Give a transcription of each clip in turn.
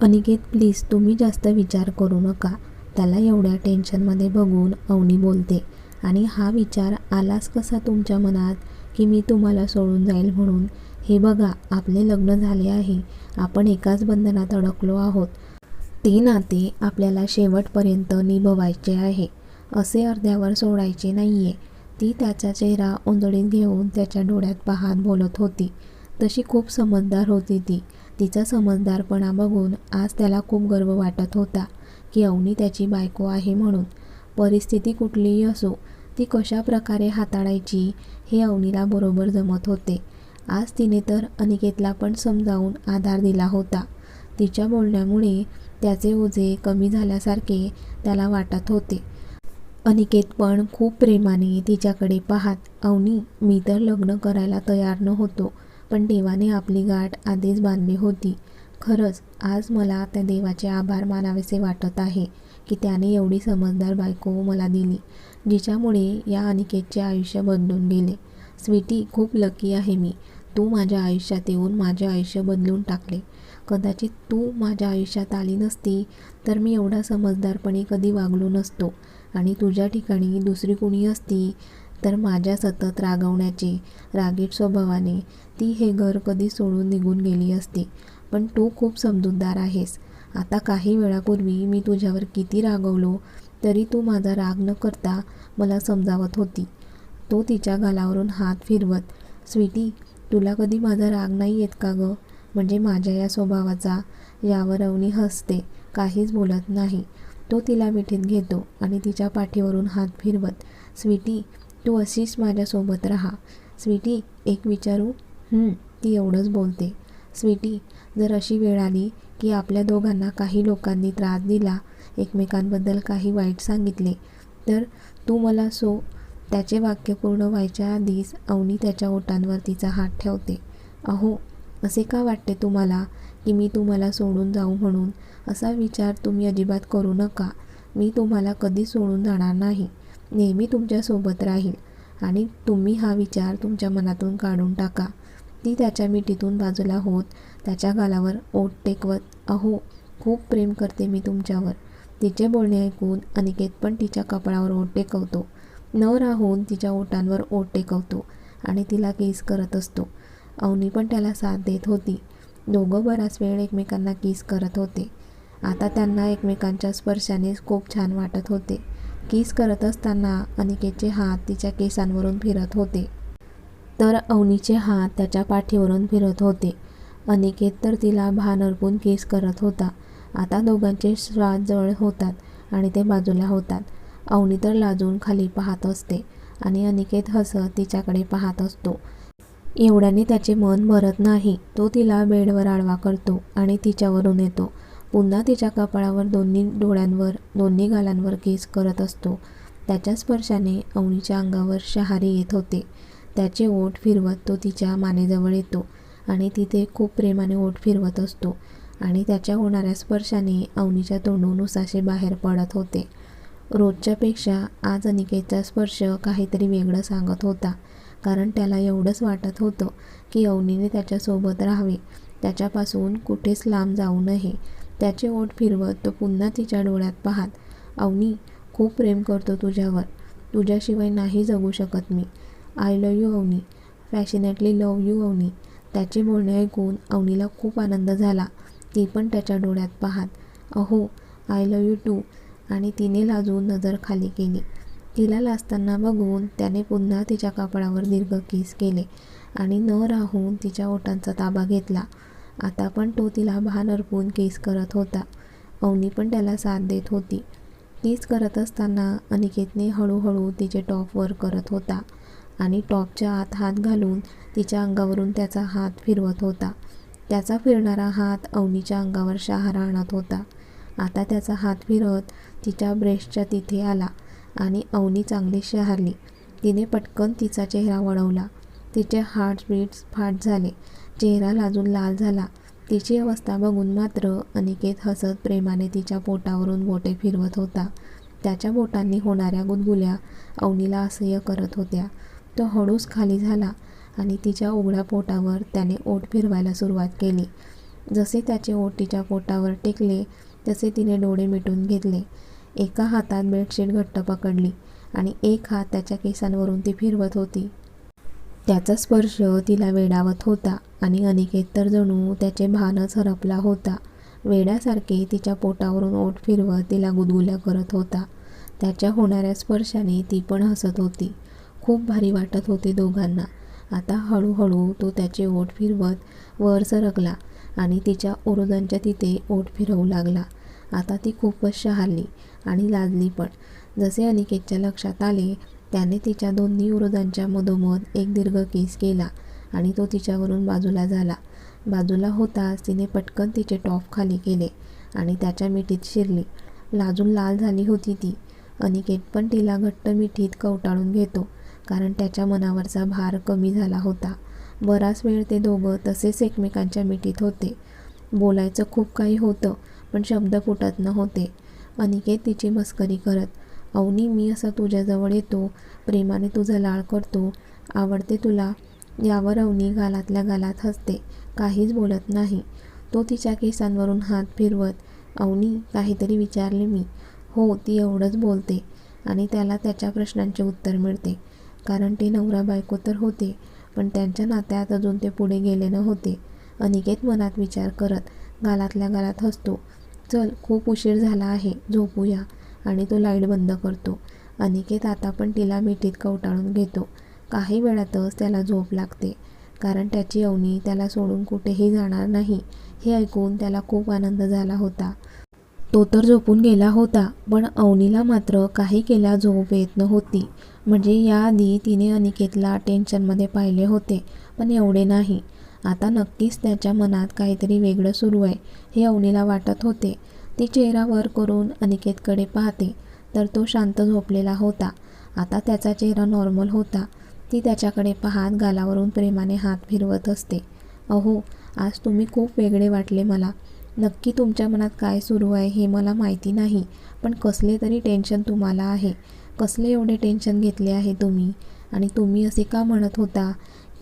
Aniket please तुम्ही जास्त विचार करू नका. त्याला एवढ्या टेन्शनमध्ये बघून अवनी बोलते. आणि हा विचार आलाच कसा तुमच्या मनात? की मी तुम्हाला सोडून जाईल म्हणून? हे बघा आपले लग्न झाले आहे. आपण एकाच बंधनात अडकलो आहोत. ते नाते आपल्याला शेवटपर्यंत निभवायचे आहे. असे अर्ध्यावर सोडायचे नाही आहे ती त्याचा चेहरा ओंजळीत घेऊन त्याच्या डोळ्यात पाहत बोलत होती. तशी खूप समजदार होती ती. तिचा समजदारपणा बघून आज त्याला खूप गर्व वाटत होता की अवनी त्याची बायको आहे म्हणून. परिस्थिती कुठलीही असो ती कशा प्रकारे हाताळायची हे अवनीला बरोबर जमत होते. आज तिने तर अनिकेतला पण समजावून आधार दिला होता. तिच्या बोलण्यामुळे त्याचे ओझे कमी झाल्यासारखे त्याला वाटत होते. अनिकेत पण खूप प्रेमाने तिच्याकडे पाहात अवनी मी तर लग्न करायला तयार न होतो पण देवाने आपली गाठ आधीच बांधली होती. खरंच आज मला त्या देवाचे आभार मानावेसे वाटत आहे की त्याने एवढी समजदार बायको मला दिली जिच्यामुळे या अनिकेतचे आयुष्य बदलून गेले. स्वीटी खूप लकी आहे मी. तू माझ्या आयुष्यात येऊन माझे आयुष्य बदलून टाकले. कदाचित तू माझ्या आयुष्यात आली नसती तर मी एवढा समजदारपणे कधी वागलो नसतो. आणि तुझ्या ठिकाणी दुसरी कुणी असती तर माझ्या सतत रागवण्याचे रागीट स्वभावाने ती हे घर कधी सोडून निघून गेली असती. पण तू खूप समजूतदार आहेस. आता काही वेळापूर्वी मी तुझ्यावर किती रागवलो तरी तू माझा राग न करता मला समजावत होती. तो तिच्या गालावरून हात फिरवत स्वीटी तुला कधी माझा राग नाही येत का गं? म्हणजे माझ्या या स्वभावाचा यावर अवनी हसते काहीच बोलत नाही. तो तिला मिठीत घेतो आणि तिच्या पाठीवरून हात फिरवत स्वीटी तू अशीच माझ्यासोबत राहा. स्वीटी एक विचारू? ती एवढंच बोलते. स्वीटी जर अशी वेळ आली की आपल्या दोघांना काही लोकांनी त्रास दिला एकमेकांबद्दल काही वाईट सांगितले तर तू मला सो. त्याचे वाक्य पूर्ण व्हायच्या आधीच अवनी त्याच्या ओटांवर तिचा हात ठेवते. अहो असे का वाटते तुम्हाला की मी तुम्हाला सोडून जाऊ म्हणून? असा विचार तुम्ही अजिबात करू नका. मी तुम्हाला कधी सोडून जाणार नाही. नेहमी तुमच्यासोबत राहील आणि तुम्ही हा विचार तुमच्या मनातून काढून टाका. ती त्याच्या मिठीतून बाजूला होत त्याच्या गालावर ओठ टेकवत अहो खूप प्रेम करते मी तुमच्यावर. तिचे बोलणे ऐकून अनिकेत पण तिच्या कपाळावर ओठ टेकवतो. न राहून तिच्या ओटांवर ओठ टेकवतो आणि तिला केस करत असतो. अवनी पण त्याला साथ देत होती. दोघं बराच वेळ एकमेकांना किस करत होते. आता त्यांना एकमेकांच्या स्पर्शाने खूप छान वाटत होते. किस करत असताना अनिकेतचे हात तिच्या केसांवरून फिरत होते. तर अवनीचे हात त्याच्या पाठीवरून फिरत होते. अनिकेत तर तिला भान अर्पून केस करत होता. आता दोघांचे श्वास जवळ होतात आणि ते बाजूला होतात. अवनी तर लाजून खाली पाहत असते आणि अनिकेत हसत तिच्याकडे पाहत असतो. एवढ्याने त्याचे मन भरत नाही. तो तिला बेडवर आडवा करतो आणि तिच्यावरून येतो. पुन्हा तिच्या कपाळावर दोन्ही डोळ्यांवर दोन्ही गालांवर केस करत असतो. त्याच्या स्पर्शाने अवनीच्या अंगावर शहारे येत होते. त्याचे ओठ फिरवत तो तिच्या मानेजवळ येतो आणि तिथे खूप प्रेमाने ओठ फिरवत असतो आणि त्याच्या होणाऱ्या स्पर्शाने अवनीच्या तोंडून उसाशे बाहेर पडत होते. रोजच्यापेक्षा आज अनिकेतचा स्पर्श काहीतरी वेगळं सांगत होता कारण त्याला एवढंच वाटत होतं की अवनीने त्याच्यासोबत राहावे. त्याच्यापासून कुठेच लांब जाऊ नये. त्याचे ओठ फिरवत तो पुन्हा तिच्या डोळ्यात पाहात अवनी खूप प्रेम करतो तुझ्यावर. तुझ्याशिवाय नाही जगू शकत मी. I love you Avani. Passionately love you Avani. त्याचे बोलणे ऐकून अवनीला खूप आनंद झाला. ती पण त्याच्या डोळ्यात पाहात अहो आय लव यू टू आणि तिने लाजून नजर खाली केली. तिला लाजताना बघून त्याने पुन्हा तिच्या कापडावर दीर्घ केस केले आणि न राहून तिच्या ओटांचा ताबा घेतला. आता पण तो तिला भान अर्पून केस करत होता. अवनी पण त्याला साथ देत होती. तीच करत असताना अनिकेतने हळूहळू तिचे टॉप वर करत होता आणि टॉपच्या आत हात घालून तिच्या अंगावरून त्याचा हात फिरवत होता. त्याचा फिरणारा हात अवनीच्या अंगावर शहारा आणत होता. आता त्याचा हात फिरत तिच्या ब्रेस्टच्या तिथे आला आणि अवनी चांगली शहारली. तिने पटकन तिचा चेहरा वळवला. तिचे हार्टबीट्स फाट झाले. चेहरा लाजून लाल झाला. तिची अवस्था बघून मात्र अनिकेत हसत प्रेमाने तिच्या पोटावरून बोटे फिरवत होता. त्याच्या बोटांनी होणाऱ्या गुदगुल्या अवनीला असह्य करत होत्या. तो हळूच खाली झाला आणि तिच्या उघड्या पोटावर त्याने ओठ फिरवायला सुरुवात केली. जसे त्याचे ओठ तिच्या पोटावर टेकले तसे तिने डोळे मिटून घेतले. एका हातात बेडशीट घट्ट पकडली आणि एक हात त्याच्या केसांवरून ती फिरवत होती. त्याचा स्पर्श तिला वेडावत होता आणि अनिकेत तर जणू त्याचे भानच हरपला होता. वेड्यासारखे तिच्या पोटावरून ओठ फिरवत तिला गुदगुल्या करत होता. त्याच्या होणाऱ्या स्पर्शाने ती पण हसत होती. खूप भारी वाटत होते दोघांना. आता हळूहळू तो त्याचे ओठ फिरवत वर सरकला आणि तिच्या ओरोदांच्या तिथे ओठ फिरवू लागला. आता ती खूपच शहारली आणि लाजली पण. जसे अनिकेतच्या लक्षात आले त्याने तिच्या दोन्ही उरोदांच्या मधोमध एक दीर्घ केस केला आणि तो तिच्यावरून बाजूला झाला. बाजूला होताच तिने पटकन तिचे टॉप खाली केले आणि त्याच्या मिठीत शिरली. लाजून लाल झाली होती ती. अनिकेत पण तिला घट्ट मिठीत कवटाळून घेतो कारण त्याच्या मनावरचा भार कमी झाला होता. बराच वेळ ते दोघं तसेच एकमेकांच्या मिठीत होते. बोलायचं खूप काही होतं पण शब्द फुटत नव्हते. अनिकेत तिची मस्करी करत अवनी मी असा तुझ्याजवळ येतो. प्रेमाने तुझा लाळ करतो. आवडते तुला. यावर अवनी गालातल्या गालात हसते. काहीच बोलत नाही. तो तिच्या केसांवरून हात फिरवत अवनी काहीतरी विचारले मी. हो ती एवढंच बोलते आणि त्याला त्याच्या प्रश्नांचे उत्तर मिळते. कारण ते नवरा बायको तर होते पण त्यांच्या नात्यात अजून ते पुढे गेले नव्हते. अनिकेत मनात विचार करत गालातल्या गालात हसतो. चल खूप उशीर झाला आहे. झोपूया. आणि तो लाइट बंद करतो. अनिकेत आता पण तिला मिठीत कवटाळून घेतो. काही वेळातच त्याला झोप लागते. कारण त्याची अवनी त्याला सोडून कुठेही जाणार नाही हे ऐकून त्याला खूप आनंद झाला होता. तो तर झोपून गेला होता पण अवनीला मात्र काही केल्या झोप येत नव्हती. म्हणजे याआधी तिने अनिकेतला टेन्शनमध्ये पाहिले होते पण एवढे नाही. आता नक्कीच त्याच्या मनात काहीतरी वेगळं सुरू आहे हे अवनीला वाटत होते. ती चेहरा वर करून अनिकेतकडे पाहते तर तो शांत झोपलेला होता. आता त्याचा चेहरा नॉर्मल होता. ती त्याच्याकडे पाहत गालावरून प्रेमाने हात फिरवत असते. अहो आज तुम्ही खूप वेगळे वाटले मला. नक्की तुमच्या मनात काय सुरू आहे हे मला माहिती नाही पण कसले तरी टेन्शन तुम्हाला आहे. कसले एवढे टेन्शन घेतले आहे तुम्ही? आणि तुम्ही असे का म्हणत होता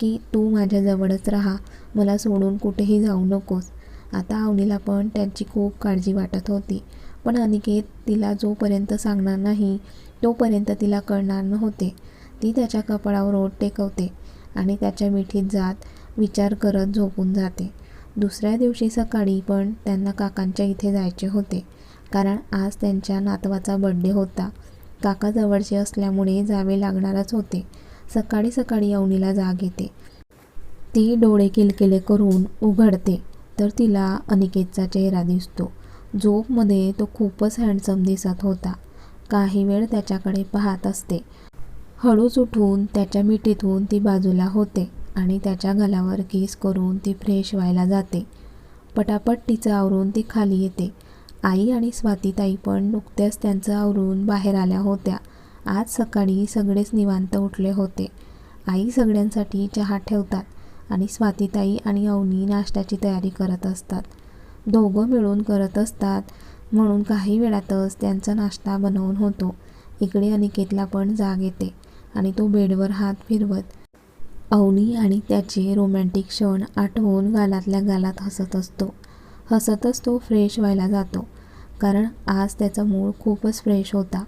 की तू माझ्याजवळच राहा. मला सोडून कुठेही जाऊ नकोस. आता अवनीला पण त्यांची खूप काळजी वाटत होती. पण अनिकेत तिला जोपर्यंत सांगणार नाही तोपर्यंत तिला कळणार नव्हते. ती त्याच्या कपाळावर ओढ टेकवते आणि त्याच्या मिठीत जात विचार करत झोपून जाते. दुसऱ्या दिवशी सकाळी पण त्यांना काकांच्या इथे जायचे होते कारण आज त्यांच्या नातवाचा बड्डे होता. काका जवळचे असल्यामुळे जावे लागणारच होते. सकाळी सकाळी अवनीला जाग येते. ती डोळे किलकिले करून उघडते. तर तिला अनिकेतचा चेहरा दिसतो. झोपमध्ये तो खूपच हँडसम दिसत होता. काही वेळ त्याच्याकडे पाहत असते. हळूच उठून त्याच्या मिठीतून ती बाजूला होते आणि त्याच्या गलावर केस करून ती फ्रेश व्हायला जाते. पटापट तिचं आवरून ती खाली येते. आई आणि स्वातीताई पण नुकत्याच त्यांचं आवरून बाहेर आल्या होत्या. आज सकाळी सगळेच निवांत उठले होते. आई सगळ्यांसाठी चहा ठेवतात. आणि स्वातीताई आणि अवनी नाश्त्याची तयारी करत असतात. दोघं मिळून करत असतात. म्हणून काही वेळातच त्यांचा नाश्ता बनवून होतो. इकडे अनिकेतला पण जाग येते आणि तो बेडवर हात फिरवत अवनी आणि त्याचे रोमॅन्टिक क्षण आठवून गालातल्या गालात हसत असतो. हसतच तो फ्रेश व्हायला जातो. कारण आज त्याचा मूळ खूपच फ्रेश होता.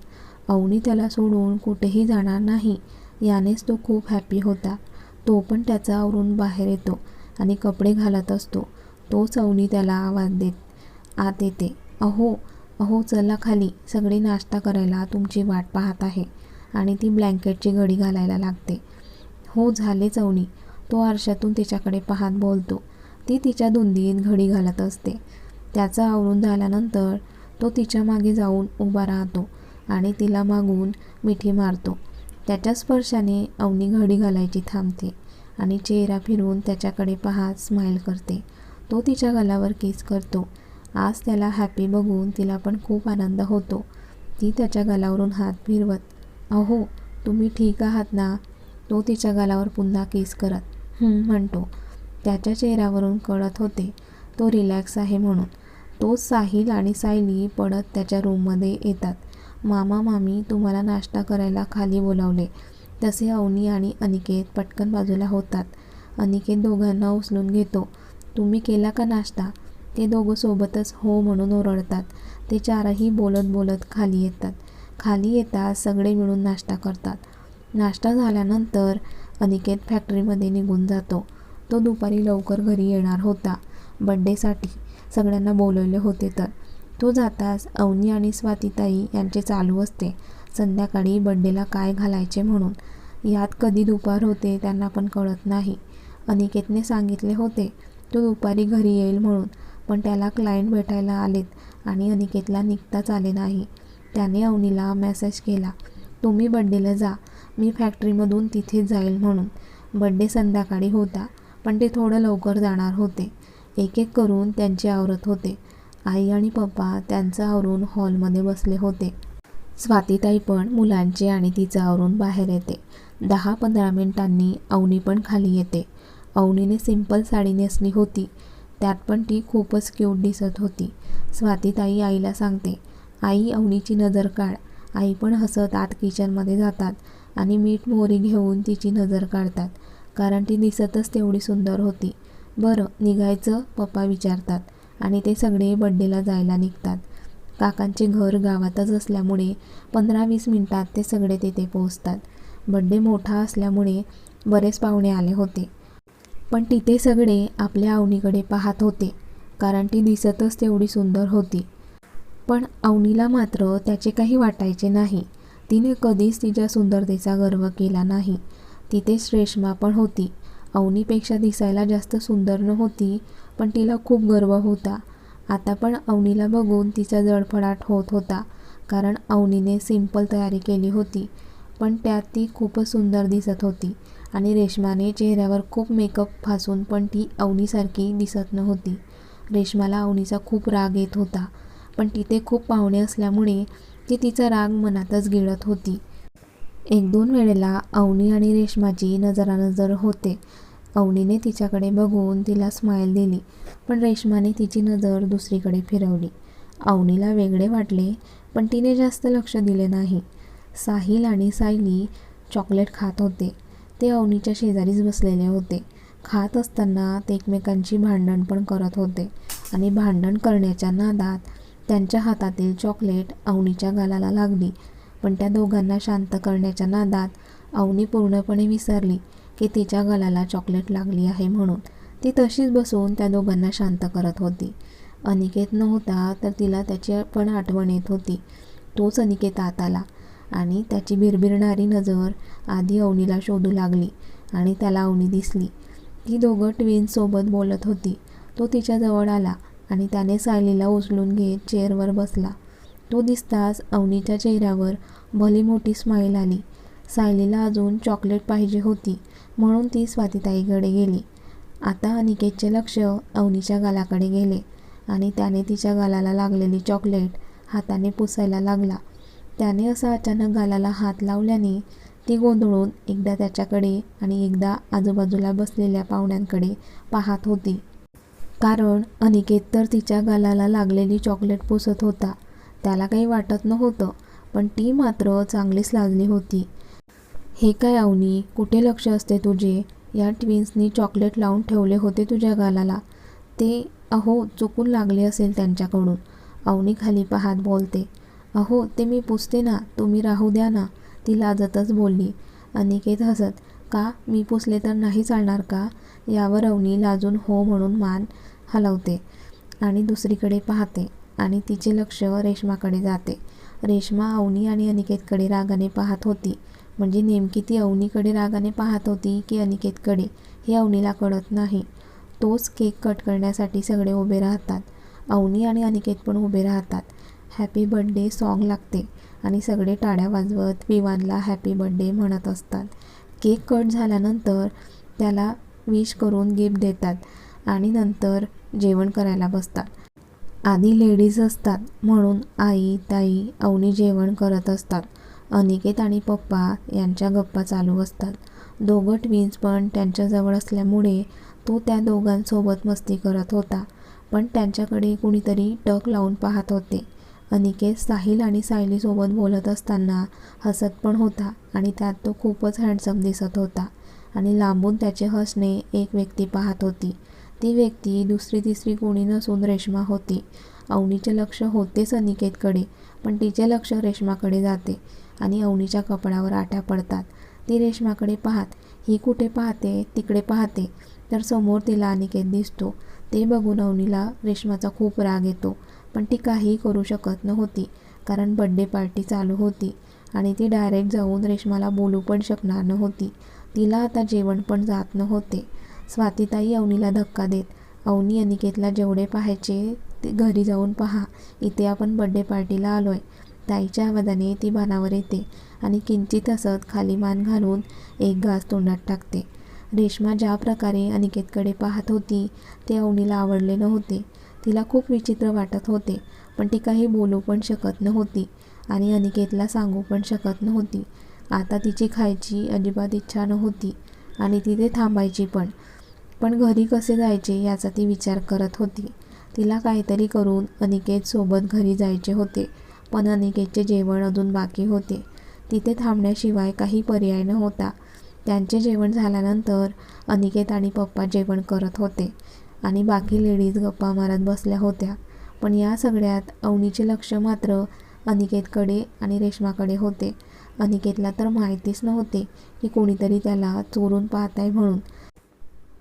अवनी त्याला सोडून कुठेही जाणार नाही. यानेच तो खूप हॅपी होता. तो पण त्याचा आवरून बाहेर येतो आणि कपडे घालत असतो. तोच अवनी त्याला आवाज देत आत येते अहो अहो चला खाली सगळे नाश्ता करायला तुमची वाट पाहत आहे. आणि ती ब्लँकेटची घडी घालायला लागते. हो झाले चवणी. तो आरशातून तिच्याकडे पाहत बोलतो. ती तिच्या धुंदीत घडी घालत असते. त्याचा आवरून झाल्यानंतर तो तिच्यामागे जाऊन उभा राहतो आणि तिला मागून मिठी मारतो. त्याच्या स्पर्शाने अवनी घडी घालायची थांबते आणि चेहरा फिरवून त्याच्याकडे पाहत स्माईल करते. तो तिच्या गलावर किस करतो. आज त्याला हॅपी बघून तिला पण खूप आनंद होतो. ती त्याच्या गलावरून हात फिरवत अहो तुम्ही ठीक आहात ना? तो तिच्या गालावर पुन्हा किस करत म्हणतो. त्याच्या चेहऱ्यावरून कळत होते तो रिलॅक्स आहे म्हणून. तो साहिल आणि सायली पडत त्याच्या रूममध्ये येतात. मामा मामी तुम्हाला नाश्ता करायला खाली बोलावले. तसे अवनी आणि अनिकेत पटकन बाजूला होतात. अनिकेत दोघांना उचलून घेतो. तुम्ही केला का नाश्ता? ते दोघं सोबतच हो म्हणून ओरडतात. ते चारही बोलत बोलत खाली येतात. खाली येतात सगळे मिळून नाश्ता करतात. नाश्ता झाल्यानंतर अनिकेत फॅक्टरीमध्ये निघून जातो. तो दुपारी लवकर घरी येणार होता. बड्डेसाठी सगळ्यांना बोलवले होते तर. तो जाताच अवनी आणि स्वातीताई यांचे चालू असते. संध्याकाळी बड्डेला काय घालायचे म्हणून. यात कधी दुपार होते त्यांना पण कळत नाही. अनिकेतने सांगितले होते तो दुपारी घरी येईल म्हणून. पण त्याला क्लायंट भेटायला आलेत आणि अनिकेतला निघताच आले नाही. त्याने अवनीला मेसेज केला तुम्ही बड्डेला जा. मी फॅक्टरीमधून तिथे जाईल म्हणून. बड्डे संध्याकाळी होता पण ते थोडं लवकर जाणार होते. एक एक करून त्यांचे आवरत होते. आई आणि पप्पा त्यांचं आवरून हॉलमध्ये बसले होते. स्वातीताई पण मुलांचे आणि तिचं आवरून बाहेर येते. दहा पंधरा मिनिटांनी अवनी पण खाली येते. अवनीने सिंपल साडी नेसली होती. त्यात पण ती खूपच क्यूट दिसत होती. स्वातीताई आईला सांगते आई अवनीची नजर काढ. आई पण हसत आत किचनमध्ये जातात आणि मीठ मोहरी घेऊन तिची नजर काढतात. कारण ती दिसतच तेवढी सुंदर होती. बरं निघायचं पप्पा विचारतात. आणि ते सगळे बड्डेला जायला निघतात. काकांचे घर गावातच असल्यामुळे पंधरा वीस मिनटात ते सगळे तिथे पोहोचतात. बड्डे मोठा असल्यामुळे बरेच पाहुणे आले होते. पण तिथे सगळे आपल्या अवनीकडे पाहत होते कारण ती दिसतच तेवढी सुंदर होती. पण अवनीला मात्र त्याचे काही वाटायचे नाही. तिने कधीच तिच्या सुंदरतेचा गर्व केला नाही. तिथेच रेश्मा पण होती. अवनीपेक्षा दिसायला जास्त सुंदर नव्हती पण तिला खूप गर्व होता. आता पण अवनीला बघून तिचा जळफळाट होत होता कारण अवनीने सिंपल तयारी केली होती पण त्यात ती खूपच सुंदर दिसत होती आणि रेश्माने चेहऱ्यावर खूप मेकअप फासून पण ती अवनीसारखी दिसत नव्हती. रेश्माला अवनीचा खूप राग येत होता पण तिथे खूप पाहुणे असल्यामुळे ती तिचा राग मनातच गिळत होती. एक दोन वेळेला अवनी आणि रेश्माची नजरानजर होते अवनीने तिच्याकडे बघून तिला स्माईल दिली पण रेश्माने तिची नजर दुसरीकडे फिरवली. अवनीला वेगळे वाटले पण तिने जास्त लक्ष दिले नाही. साहिल आणि सायली चॉकलेट खात होते. ते अवनीच्या शेजारीच बसलेले होते. खात असताना ते एकमेकांची भांडण पण करत होते आणि भांडण करण्याच्या नादात त्यांच्या हातातील चॉकलेट अवनीच्या गालाला लागली. पण त्या दोघांना शांत करण्याच्या नादात अवनी पूर्णपणे विसरली की तिच्या गलाला चॉकलेट लागली आहे म्हणून. ती तशीच बसून त्या दोघांना शांत करत होती. अनिकेत नव्हता तर तिला त्याची पण आठवण येत होती. तोच अनिकेत आत आला आणि त्याची भिरभिरणारी नजर आधी अवनीला शोधू लागली आणि त्याला अवनी दिसली. ती दोघं ट्विन्ससोबत बोलत होती. तो तिच्याजवळ आला आणि त्याने सायलीला उचलून घेत चेअरवर बसला. तो दिसताच अवनीच्या चेहऱ्यावर भली मोठी स्माईल आली. सायलीला अजून चॉकलेट पाहिजे होती म्हणून ती स्वातीताईकडे गेली. आता अनिकेतचे लक्ष अवनीच्या गालाकडे गेले आणि त्याने तिच्या गालाला लागलेली चॉकलेट हाताने पुसायला लागला. त्याने असा अचानक गालाला हात लावल्याने ती गोंधळून एकदा त्याच्याकडे आणि एकदा आजूबाजूला बसलेल्या पाहुण्यांकडे पाहत होती. कारण अनिकेत तर तिच्या गालाला लागलेली चॉकलेट पुसत होता. त्याला काही वाटत नव्हतं पण ती मात्र चांगलीच लाजली होती. हे काय अवनी कुठे लक्ष असते तुझे? या ट्विन्सनी चॉकलेट लावून ठेवले होते तुझ्या गालाला. ते अहो चुकून लागले असेल त्यांच्याकडून. अवनी खाली पाहात बोलते अहो ते मी पुसते ना तुम्ही राहू द्या ना. ती लाजतच बोलली. अनिकेत हसत का मी पुसले तर नाही चालणार का? यावर अवनी लाजून हो म्हणून मान हलवते आणि दुसरीकडे पाहते. आणि तिचे लक्ष रेश्माकडे जाते. रेश्मा अवनी आणि अनिकेतकडे रागाने पाहत होती. म्हणजे नेमकी ती अवनीकडे रागाने पाहत होती की अनिकेतकडे? हे अवनीला कळत नाही. तोच केक कट करण्यासाठी सगळे उभे राहतात. अवनी आणि अनिकेत पण उभे राहतात. हॅपी बड्डे सॉन्ग लागते आणि सगळे टाळ्या वाजवत विवानला हॅपी बड्डे म्हणत असतात. केक कट झाल्यानंतर त्याला विश करून गिफ्ट देतात आणि नंतर जेवण करायला बसतात. आधी लेडीज असतात म्हणून आई ताई अवनी जेवण करत असतात. अनिकेत आणि पप्पा यांच्या गप्पा चालू असतात. दोघं ट्विन्स पण त्यांच्याजवळ असल्यामुळे तो त्या दोघांसोबत मस्ती करत होता. पण त्यांच्याकडे कुणीतरी टक लावून पाहत होते. अनिकेत साहिल आणि सायलीसोबत बोलत असताना हसत पण होता आणि त्यात तो खूपच हँडसम दिसत होता आणि लांबून त्याचे हसणे एक व्यक्ती पाहत होती. ती व्यक्ती दुसरी तिसरी कोणी नसून रेश्मा होती. अवनीचे लक्ष होतेच अनिकेतकडे पण तिचे लक्ष रेश्माकडे जाते आणि अवनीच्या कपड्यावर आट्या पडतात. ती रेश्माकडे पाहत ही कुठे पाहते? तिकडे पाहते. तर समोर तिला अनिकेत दिसतो. ते बघून अवनीला रेश्माचा खूप राग येतो पण ती काहीही करू शकत नव्हती कारण बड्डे पार्टी चालू होती आणि ती डायरेक्ट जाऊन रेश्माला बोलू पण शकणार नव्हती. तिला आता जेवण पण जात नव्हते. स्वातीताई अवनीला धक्का देत अवनी अनिकेतला जेवढे पाहायचे ते घरी जाऊन पहा. इथे आपण बड्डे पार्टीला आलोय. ताईच्या आवाजाने ती बाणावर येते आणि किंचित असत खाली मान घालून एक घास तोंडात टाकते. रेश्मा ज्या प्रकारे अनिकेतकडे पाहत होती ते अवनीला आवडले नव्हते. तिला खूप विचित्र वाटत होते पण ती काही बोलू पण शकत नव्हती आणि अनिकेतला सांगू पण शकत नव्हती. आता तिची खायची अजिबात इच्छा नव्हती आणि तिथे थांबायची पण. पण घरी कसे जायचे याचा ती विचार करत होती. तिला काहीतरी करून अनिकेत सोबत घरी जायचे होते पण अनिकेतचे जेवण अजून बाकी होते. तिथे थांबण्याशिवाय काही पर्याय नव्हता. त्यांचे जेवण झाल्यानंतर अनिकेत आणि पप्पा जेवण करत होते आणि बाकी लेडीज गप्पा मारत बसल्या होत्या. पण या सगळ्यात अवनीचे लक्ष मात्र अनिकेतकडे आणि रेश्माकडे होते. अनिकेतला तर माहितीच नव्हते की कोणीतरी त्याला चोरून पाहत आहे म्हणून.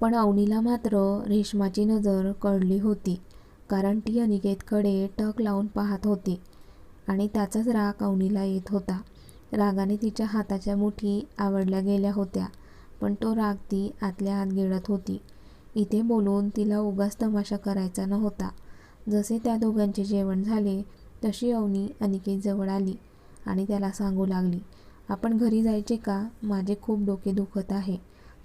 पण अवनीला मात्र रेश्माची नजर कळली होती. कारण ती अनिकेतकडे टक लावून पाहत होती आणि त्याचाच राग अवनीला येत होता. रागाने तिच्या हाताच्या मुठी आवडल्या गेल्या होत्या पण तो राग ती आतल्या आत गिळत होती. इथे बोलून तिला उगाच तमाशा करायचा नव्हता. जसे त्या दोघांचे जेवण झाले तशी अवनी अनिकेतजवळ आली आणि त्याला सांगू लागली आपण घरी जायचे का? माझे खूप डोके दुखत आहे.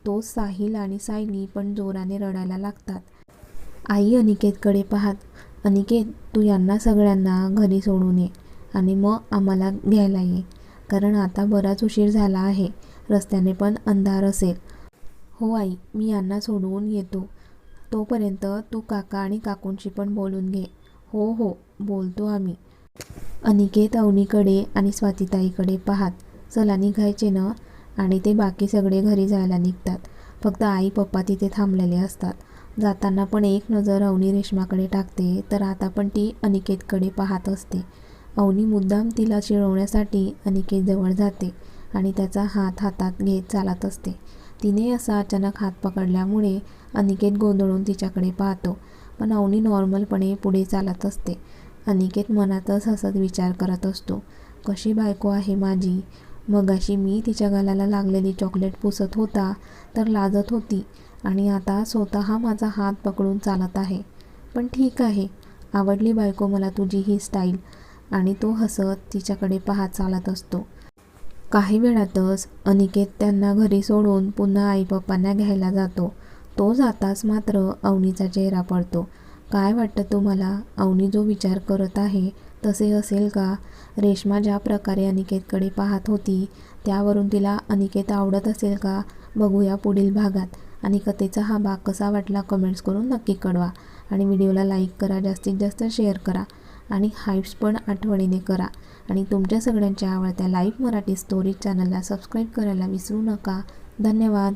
तो साहिल आणि सायली पण जोराने रडायला लागतात. आई अनिकेतकडे पाहत. अनिकेत तू यांना सगळ्यांना घरी सोडून ये आणि मग आम्हाला घ्यायला ये. कारण आता बराच उशीर झाला आहे. रस्त्याने पण अंधार असेल. हो आई मी यांना सोडवून येतो. तोपर्यंत तू काका आणि काकूंशी पण बोलून घे. हो हो बोलतो आम्ही. अनिकेत अवनीकडे आणि स्वातीताईकडे पाहात. चला निघायचे ना? आणि ते बाकी सगळे घरी जायला निघतात. फक्त आई पप्पा तिथे थांबलेले असतात. जाताना पण एक नजर अवनी रेश्माकडे टाकते तर आता पण ती अनिकेतकडे पाहत असते. अवनी मुद्दाम तिला चिळवण्यासाठी अनिकेत जवळ जाते आणि त्याचा हात हातात घेत चालत असते. तिने असा अचानक हात पकडल्यामुळे अनिकेत गोंधळून तिच्याकडे पाहतो पण अवनी नॉर्मलपणे पुढे चालत असते. अनिकेत मनातच हसत विचार करत असतो. कशी बायको आहे माझी? मगाशी मी तिच्या गळ्याला लागलेली चॉकलेट पुसत होता तर लाजत होती आणि आता स्वतः माझा हात पकडून चालत आहे. पण ठीक आहे आवडली बायको मला तुझी ही स्टाईल आणि तो हसत तिच्याकडे पाहत चालत असतो. काही वेळातच अनिकेत त्यांना घरी सोडून पुन्हा आई पप्पांना घ्यायला जातो. तो जाताच मात्र अवनीचा चेहरा पडतो. काय वाटतं तुम्हाला अवनी जो विचार करत आहे तसे असेल का? रेश्मा ज्या प्रकारे अनिकेतकडे पाहत होती त्यावरून तिला अनिकेत आवडत असेल का? बघूया पुढील भागात. आणि कथेचा हा भाग कसा वाटला कमेंट्स करून नक्की कळवा. आणि व्हिडिओला लाईक करा जास्तीत जास्त शेअर करा. आणि हाईप्स पण आठवणीने करा. आणि तुमच्या सगळ्यांच्या आवडत्या लाईव्ह मराठी स्टोरीज चॅनलला सबस्क्राईब करायला विसरू नका. धन्यवाद.